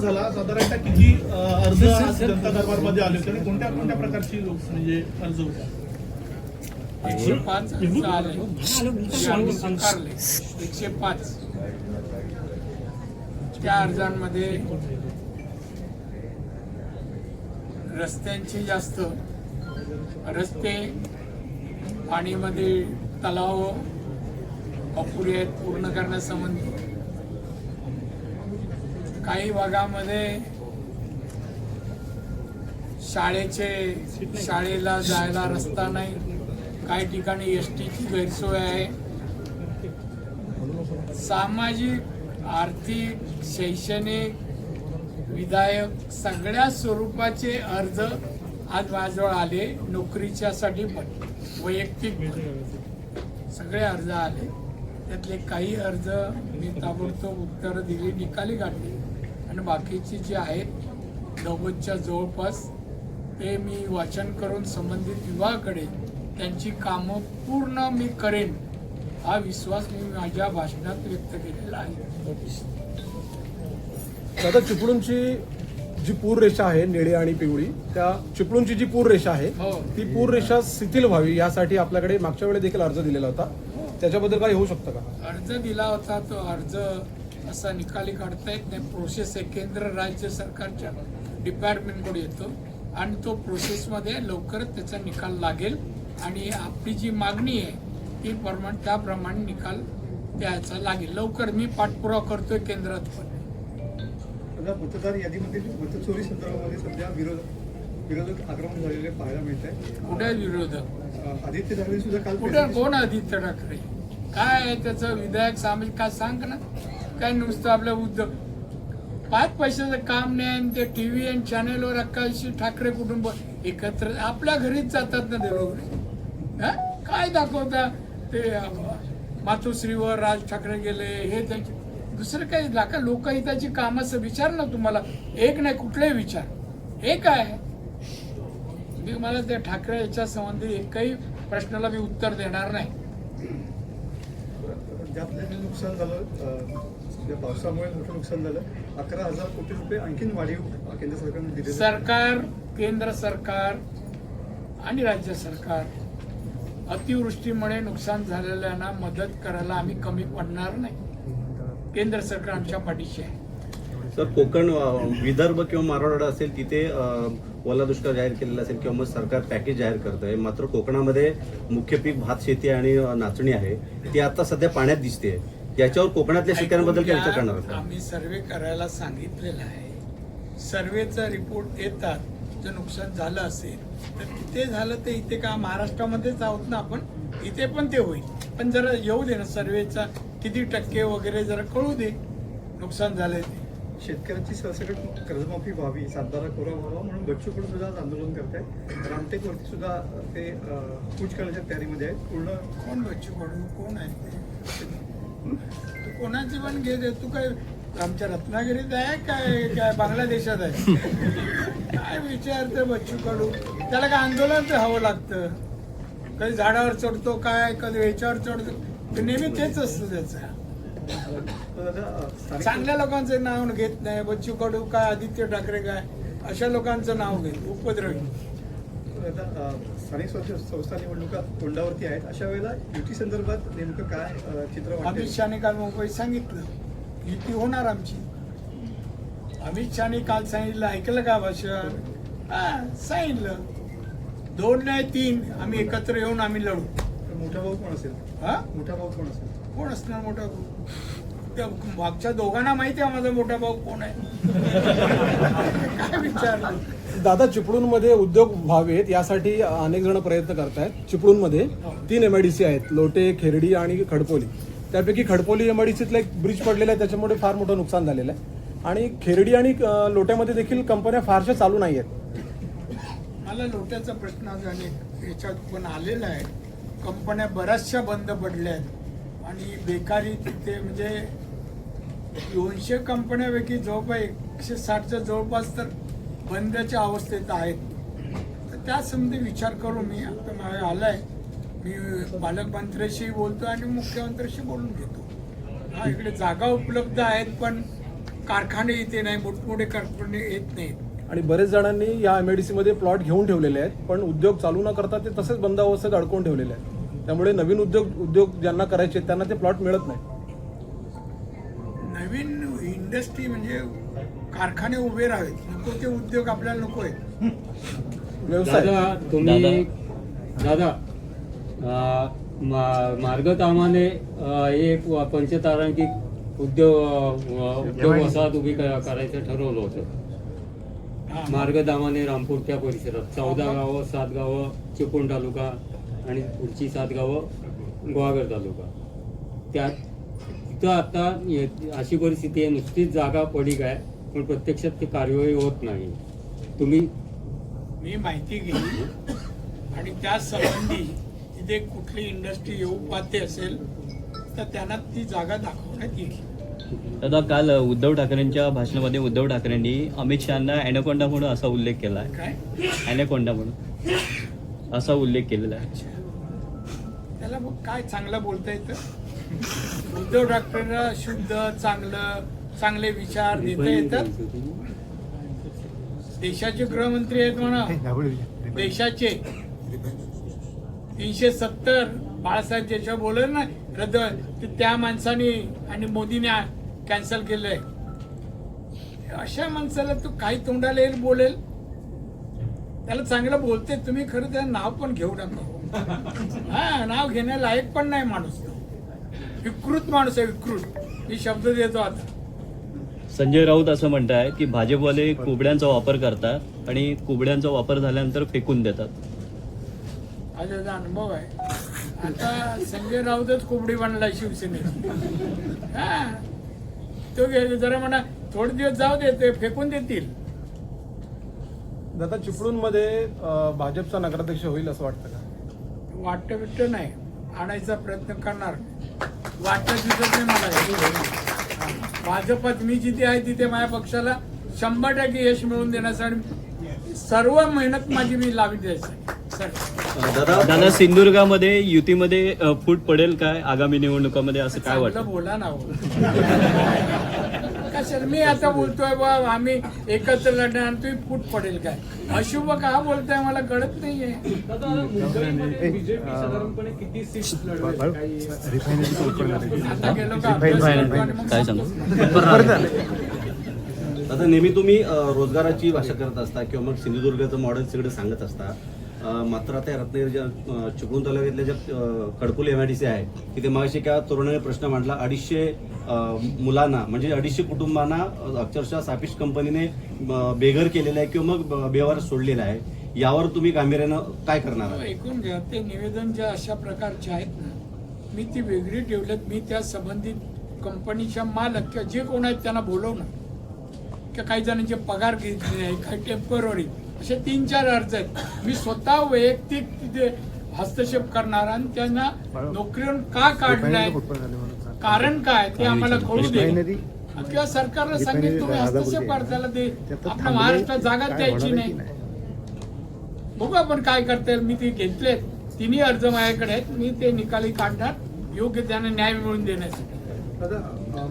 दरबार झाला. साधारणतः किती अर्ज जनता दरबारमध्ये आले होते आणि कोणत्या कोणत्या प्रकारची लोक म्हणजे अर्ज होते? एकशे पाच अर्ज आले. आम्ही स्वीकारले एकशे पाच. त्या अर्जांमध्ये रस्त्यांची जास्त रस्ते पाणीमध्ये तलाव अपुरी आहेत पूर्ण करण्यासंबंधी काही भागामध्ये शाळेचे शाळेला जायला रस्ता नाही. काही ठिकाणी एस टीची गैरसोय आहे. सामाजिक आर्थिक शैक्षणिक विधायक सगळ्या स्वरूपाचे अर्ज आज माझ्याजवळ आले. नोकरीच्यासाठी पण वैयक्तिक सगळे अर्ज आले. त्यातले काही अर्ज मी ताबडतोब उत्तरं दिली निकाली काढली. आणि बाकीची जी आहेत नव्वदच्या जवळपास ते मी वाचन करून संबंधित विभागाकडे त्यांची कामं पूर्ण मी करेन हा विश्वास मी माझ्या भाषणात व्यक्त केलेला आहे. दादा चिपळूणची जी पूर रेषा आहे निळी आणि पिवळी त्या चिपळूणची जी पूर रेषा आहे हो. ती पूर रेषा शिथिल व्हावी यासाठी आपल्याकडे मागच्या वेळी देखील अर्ज दिलेला होता. त्याच्याबद्दल काही होऊ शकतं का? अर्ज दिला होता तो अर्ज असा निकाली काढता येत नाही प्रोसेस आहे. केंद्र राज्य सरकारच्या डिपार्टमेंटकडे येतो. आणि तो प्रोसेसमध्ये लवकरच त्याचा निकाल लागेल. आणि आपली जी मागणी आहे ती प्रमाण त्याप्रमाणे निकाल द्यायचा लागेल. लवकर मी पाठपुरावा करतोय केंद्रात पण. मतदार यादीमधील मतचोरी संदर्भामध्ये सध्या विरोध विरोधक आक्रमण झालेले पाहायला मिळत आहे. कुठे विरोधक? आदित्य ठाकरे सुद्धा काल कुठे कोण आदित्य ठाकरे? काय आहे त्याचं? विधायक सामाजिक काय सांग ना. काय नुसतं आपलं उद्योग पाच पैशाचं काम नाही आणि ते टी व्ही आणि चॅनेलवर अक्काशी ठाकरे कुटुंब एकत्र आपल्या घरीच जातात ना ते लोक. हा? काय दाखवता? ते मातोश्रीवर राज ठाकरे गेले हे त्यांचे दुसरं काही दाखा लोकहिताची कामाचं विचार ना तुम्हाला. एक नाही कुठलाही विचार. एक आहे मी मला त्या ठाकरे याच्या संबंधी एकही प्रश्नाला मी उत्तर देणार नाही. नुकसान झालं या पावसामुळे मोठं नुकसान झालं. अकरा हजार कोटी रुपये आणखीन वाढीव केंद्र सरकारने दिले सरकार केंद्र सरकार आणि राज्य सरकार अतिवृष्टीमुळे नुकसान झालेल्यांना मदत करायला आम्ही कमी पडणार नाही. केंद्र सरकार आमच्या पाठीशी आहे. सर कोकण विदर्भ किंवा मराठवाडा असेल तिथे ओला दुष्काळ जाहीर केलेला असेल किंवा मग सरकार पॅकेज जाहीर करत आहे. मात्र कोकणामध्ये मुख्य पीक भात शेती आणि नाचणी आहे. ती आता सध्या पाण्यात दिसते याच्यावर कोकणातल्या शेतकऱ्यांबद्दल काय विचार करणार आहात? आम्ही सर्वे करायला सांगितलेलं आहे. सर्वेचा रिपोर्ट येतात जर नुकसान झालं असेल तर तिथे झालं तर इथे का महाराष्ट्रामध्येच आहोत ना आपण? इथे पण ते होईल. पण जरा येऊ दे ना सर्वेचा किती टक्के वगैरे जरा कळू दे नुकसान झालंय ते. शेतकऱ्यांची सरसकट कर्जमाफी व्हावी सातबारा कोरा व्हावा म्हणून बच्चू कडू सुद्धा आज आंदोलन करत आहेत रामटेकवरती सुद्धा ते अं, कूच करण्याच्या तयारीमध्ये आहेत. पूर्ण कोण बच्चू कडू कोण आहे ते? तू कोणाची पण घे दे. तू काय आमच्या रत्नागिरीत आहे काय? काय बांगलादेशात आहे? काय विचारतं बच्चू कडू त्याला काय आंदोलन तर हवं लागतं. कधी झाडावर चढतो काय? कधी याच्यावर चढतो. नेहमी तेच असतं त्याचं. चांगल्या लोकांचं नाव घेत नाही. बच्चू कडू काय? आदित्य ठाकरे काय? अशा लोकांचं नाव घेत उपद्रवी. स्थानिक संस्था निवडणुका तोंडावरती आहेत. अशा वेळेला युती संदर्भात नेमकं काय चित्र अमित शहाने काल मुंबईत सांगितलं. युती होणार आमची. अमित शहाने काल सांगितलं ऐकलं का भाषण हा सांगितलं. दोन नाही तीन. आम्ही एकत्र येऊन आम्ही लढू. मोठा भाऊ कोण असेल? हा? मोठा भाऊ कोण असेल? कोण असणार मोठा भाऊ? त्या मागच्या दोघांना माहिती आहे माझा मोठा भाऊ कोण आहे. काय विचारलं? दादा चिपळूणमध्ये उद्योग व्हावेत यासाठी अनेक जण प्रयत्न करतायत. चिपळूणमध्ये तीन एमआयडीसी आहेत लोटे खेरडी आणि खडपोली. त्यापैकी खडपोली एमआयडीसीतला एक ब्रिज पडलेला आहे त्याच्यामुळे फार मोठं नुकसान झालेलं आहे. आणि खेरडी आणि लोट्यामध्ये देखील कंपन्या फारशा चालू नाही आहेत. मला लोट्याचा प्रश्न आज याच्यात पण आलेला आहे. कंपन्या बऱ्याचशा बंद पडल्या आहेत. आणि बेकारी तिथे म्हणजे दोनशे कंपन्यापैकी जवळपास एकशे साठच्या जवळपास तर बंदच्या अवस्थेत आहेत तर त्या संबंधी विचार करू मी आता माझ्या आलाय. मी पालकमंत्र्याशी बोलतो आणि मुख्यमंत्र्याशी बोलून घेतो. हा इकडे जागा उपलब्ध आहेत पण कारखाने इथे नाही मोठमोठे कारखाने येत नाहीत. आणि बरेच जणांनी या एमआयडीसी मध्ये प्लॉट घेऊन ठेवलेले आहेत पण उद्योग चालू न करता ते तसेच बंद अवस्थेत अडकवून ठेवलेले आहेत. त्यामुळे नवीन उद्योग उद्योग ज्यांना करायचे आहेत, त्यांना ते प्लॉट मिळत नाही. नवीन इंडस्ट्री म्हणजे कारखाने उभे राहावेत. नको ते उद्योग आपल्याला नको आहेत. व्यवसाय. दादा तुम्ही दादा. अं, मा- मार्गकामाने अं, एक पंचतारांकित उद्योग उद्योग वसाहत उभी क- करायचं ठरवलं होतं. हा. मार्गदामाने रामपूर त्या परिसरात चौदा गावं सात गावं चिपळूण तालुका आणि पुढची सात गावं गुहागर तालुका. त्यात तिथं आता ये- अशी परिस्थिती आहे नुसतीच जागा पडीक आहे पण प्रत्यक्षात ती कार्यवाही होत नाही. तुम्ही मी माहिती घेईन. आणि त्या संबंधी तिथे कुठली इंडस्ट्री येऊ पाहते असेल तर त्यांना ती जागा दाखवण्यात येईल. दादा काल उद्धव ठाकरेंच्या भाषणामध्ये उद्धव ठाकरेंनी अमित शहाना अॅनाकोंडा म्हणून असा उल्लेख केला आहे काय? अॅनाकोंडा म्हणून. असा उल्लेख केलेला आहे. त्याला मग काय चांगलं बोलता येतं? उद्धव ठाकरेंना शुद्ध चांगलं चांगले विचार देता येतात. देशाचे गृहमंत्री आहेत म्हणा देशाचे तीनशे सत्तर बाळासाहेब देशा बोलेल ना रद्द त्या माणसाने आणि मोदीने कॅन्सल केलंय. अशा माणसाला तू काही तोंडाला येईल बोलेल? त्याला चांगलं बोलते तुम्ही खरं त्याचं नाव पण घेऊ नका. हा नाव घेण्यालायक पण नाही माणूस विकृत माणूस आहे विकृत. मी शब्द देतो आता. संजय राऊत असं म्हणताय की भाजपवाले कुबड्यांचा वापर करतात आणि कुबड्यांचा वापर झाल्यानंतर फेकून देतात. हा त्याचा अनुभव आहे. आता संजय राऊतच कोंबडी बनलाय शिवसेनेत हा? तो गे- जरा म्हणा थोडे दिवस जाऊ दे ते फेकून देतील. दादा चिपळूणमध्ये भाजपचा नगराध्यक्ष होईल असं वाटतं का? वाटतं बिट्ट नाही. आणायचा प्रयत्न करणार. वाटतं दिसत नाही मला. भाजपात मी जिथे आहे तिथे माझ्या पक्षाला शंभर टक्के यश मिळवून देण्यासाठी सर्व मेहनत माझी मी लावी द्यायची दादा दादा सिंधुदुर्गामध्ये युतीमध्ये फूट पडेल काय आगामी निवडणुकामध्ये असं काय वाटतं? बोला ना हो. कशाला? मी आता बोलतोय बा आम्ही एकत्र लढणार आणि तुम्ही फूट पडेल काय? अशुभ का बोलताय मला कळत नाहीये. बीजेपी साधारणपणे किती सीट आता गेलो का काय. आता नेहमी तुम्ही रोजगाराची भाषा करत असता किंवा मग सिंधुदुर्गाचं मॉडेल सगळं सांगत असता. मात्र आता रत्नागिरी ज्या चिपळूण तालुक्यातल्या ज्या अ, एम आय डी सी आहे तिथे मागाशी एका तरुणाने प्रश्न मांडला. अडीचशे मुलांना म्हणजे अडीचशे कुटुंबांना अक्षरशः सापिश कंपनीने बेघर केलेलं आहे किंवा मग व्यवहार बेवार सोडलेला आहे. यावर तुम्ही गांभीर्यानं काय करणार एकूण हो, ऐकून घ्या. ते निवेदन ज्या अशा प्रकारचे आहेत ना मी ती वेगळी ठेवलेत मी त्या संबंधित कंपनीच्या मालक किंवा जे कोण आहेत त्यांना बोलवणार. किंवा काही जणांचे पगार घेतले आहे काही टेंपररी असे तीन चार अर्ज आहेत. मी स्वतः वैयक्तिक तिथे हस्तक्षेप करणार आणि त्यांना नोकरीवरून का काढलाय कारण काय? ते आम्हाला कळू दे. किंवा सरकारला सांगेल तुम्ही हस्तक्षेप करा त्याला ते आपल्या महाराष्ट्रात जागा द्यायची नाही. बघू आपण काय करता येईल. मी ते घेतलेत. तिन्ही अर्ज माझ्याकडे आहेत. मी ते निकाली काढणार. योग्य त्याने न्याय मिळवून देण्यासाठी.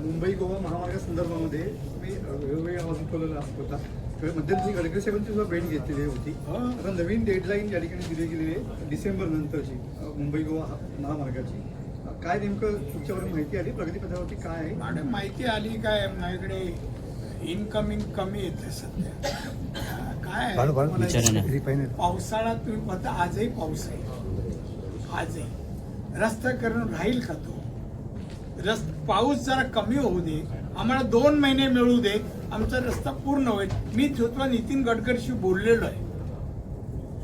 मुंबई गोवा महामार्गासंदर्भामध्ये मी अ, वेगवेगळ्या आवाज उठवलेला असत. होता मध्यंतरी गडकरी साहेबांची सुद्धा भेट घेतलेली होती. आता नवीन डेडलाईन या ठिकाणी दिली गेलेली आहे डिसेंबर नंतरची मुंबई गोवा महामार्गाची. काय नेमकं तुमच्यावर माहिती आली? प्रगतीपथावरती काय आहे? मॅडम माहिती आली काय? माझ्याकडे इनकमिंग कमी येते सध्या. काय आहे? मला पावसाळा तुम्ही पाहता आजही पाऊस आहे. आजही. रस्ता करून राहील का तो? रस पाऊस जरा कमी होऊ दे. आम्हाला दोन महिने मिळू दे. आमचा रस्ता पूर्ण होईल. मी स्वतः नितीन गडकरीशी बोललेलो आहे.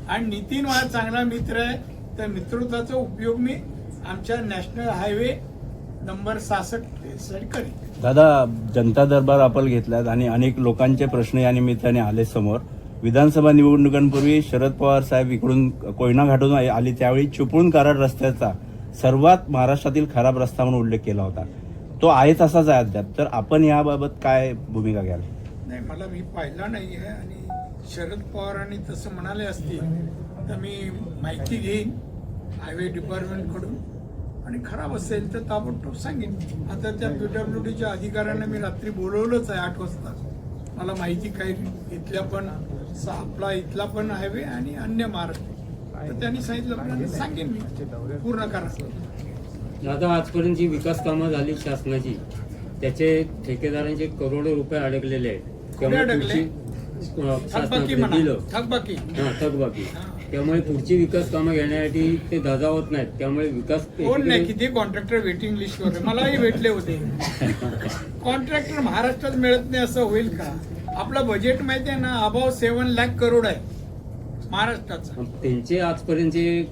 आणि नितीन माझा चांगला मित्र आहे. त्या मित्रत्वाचा उपयोग मी आमच्या नॅशनल हायवे नंबर सहासष्ट करेन. दादा जनता दरबार आपण घेतलात आणि अनेक लोकांचे प्रश्न या निमित्ताने आले समोर. विधानसभा निवडणुकांपूर्वी शरद पवार साहेब इकडून कोयना घाटून आ- आले. त्यावेळी चिपळूण कराड रस्त्याचा सर्वात महाराष्ट्रातील खराब रस्ता म्हणून उल्लेख केला होता. तो आहे तसाच आहे अद्याप. तर आपण याबाबत काय भूमिका घ्याल? नाही मला मी पाहिला नाही आहे आणि शरद पवारांनी तसं म्हणाले असतील तर मी माहिती घेईन हायवे डिपार्टमेंटकडून. आणि खराब असेल तर ताबडतोब सांगेन. आता त्या पीडब्ल्यू डीच्या अधिकाऱ्यांना मी रात्री बोलवलंच आहे आठ वाजता. मला माहिती काही इथल्या पण सा- आपला इथला पण हायवे आणि अन्य मार्ग. तर त्यांनी सांगितलं सांगेन मी. पूर्ण करा. आता आजपर्यंत जी विकास कामं झाली शासनाची त्याचे ठेकेदारांचे करोडो रुपये अडकलेले आहेत. त्यामुळे? पुढची थकबाकी शासनाकडे म्हणा दिलं. थकबाकी. हा थकबाकी. त्यामुळे पुढची विकास कामं घेण्यासाठी ते धजावत नाहीत. त्यामुळे विकास कोण नाही? किती कॉन्ट्रॅक्टर वेटिंग लिस्टवर आहे? मलाही भेटले होते. कॉन्ट्रॅक्टर महाराष्ट्रात मिळत नाही असं होईल का? आपलं बजेट माहिती आहे ना अबाव सेव्हन लाख करोड आहे. महाराष्ट्राचं. त्यांचे आजपर्यंतचे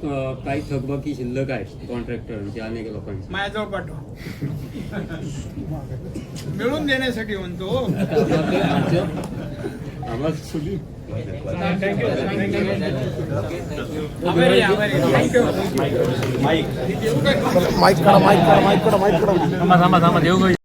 काही थकबाकी शिल्लक आहेत कॉन्ट्रॅक्टरांचे अनेक लोकांचे. माझ्याजवळ पाठवा. मिळून देण्यासाठी म्हणतो. आभारी थँक्यू माईक माईक करा माईक करा माईक करा माईक करा